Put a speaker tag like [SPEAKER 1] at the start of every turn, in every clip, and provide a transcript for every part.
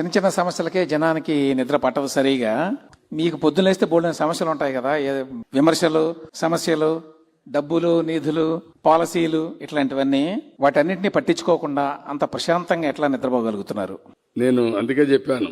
[SPEAKER 1] చిన్న చిన్న సమస్యలకే జనానికి నిద్ర పట్టదు సరిగా. మీకు పొద్దున్నేస్తే బోల్డైన సమస్యలు ఉంటాయి కదా. విమర్శలు సమస్యలు డబ్బులు నిధులు పాలసీలు ఇట్లాంటివన్నీ వాటన్నిటిని పట్టించుకోకుండా అంత ప్రశాంతంగా ఎట్లా నిద్రపోగలుగుతున్నారు?
[SPEAKER 2] నేను అందుకే చెప్పాను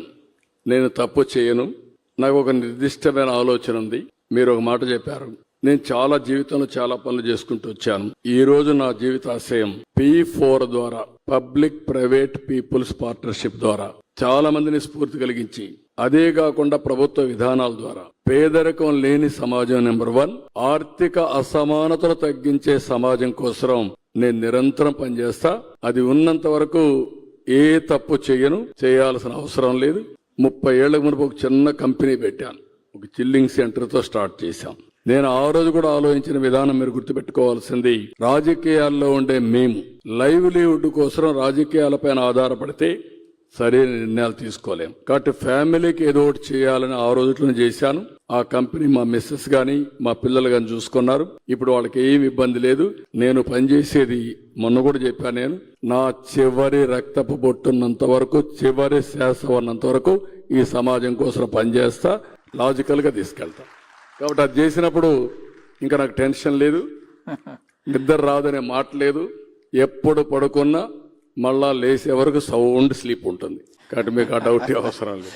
[SPEAKER 2] నేను తప్పు చేయను. నాకు ఒక నిర్దిష్టమైన ఆలోచన ఉంది. మీరు ఒక మాట చెప్పారు. నేను చాలా జీవితంలో చాలా పనులు చేసుకుంటూ వచ్చాను. ఈ రోజు నా జీవిత ఆశయం పి ఫోర్ ద్వారా పబ్లిక్ ప్రైవేట్ పీపుల్స్ పార్ట్నర్షిప్ ద్వారా. చాలా మందిని స్ఫూర్తి కలిగించి అదే కాకుండా ప్రభుత్వ విధానాల ద్వారా. పేదరికం లేని సమాజం నెంబర్ వన్. ఆర్థిక అసమానతలు తగ్గించే సమాజం కోసం నేను నిరంతరం పనిచేస్తా. అది ఉన్నంత వరకు ఏ తప్పు చేయను చేయాల్సిన అవసరం లేదు. ముప్పై ఏళ్ళ మునుపు ఒక చిన్న కంపెనీ పెట్టాను. ఒక చిల్లింగ్ సెంటర్తో స్టార్ట్ చేశాం. నేను ఆ రోజు కూడా ఆలోచించిన విధానం మీరు గుర్తుపెట్టుకోవాల్సింది రాజకీయాల్లో ఉండే మేము. లైవ్లీవుడ్ కోసం రాజకీయాలపైన ఆధారపడితే సరైన నిర్ణయాలు తీసుకోలేం. కాబట్టి ఫ్యామిలీకి ఏదో ఒకటి చేయాలని ఆ రోజులను చేశాను. ఆ కంపెనీ మా మిస్సెస్ గాని మా పిల్లలు గాని చూసుకున్నారు. ఇప్పుడు వాళ్ళకి ఏమి ఇబ్బంది లేదు. నేను పనిచేసేది మొన్న కూడా చెప్పాను నేను. నా చివరి రక్తపు బొట్టున్నంత వరకు చివరి శ్వాస ఉన్నంత వరకు ఈ సమాజం కోసం పనిచేస్తా లాజికల్గా తీసుకెళ్తా. కాబట్టి అది చేసినప్పుడు ఇంకా నాకు టెన్షన్ లేదు. నిద్ర రాదనే మాట లేదు. ఎప్పుడు పడుకున్నా మళ్ళా లేసే వరకు సౌండ్ స్లీప్ ఉంటుంది. కాబట్టి మీకు ఆ డౌట్ అవసరం లేదు.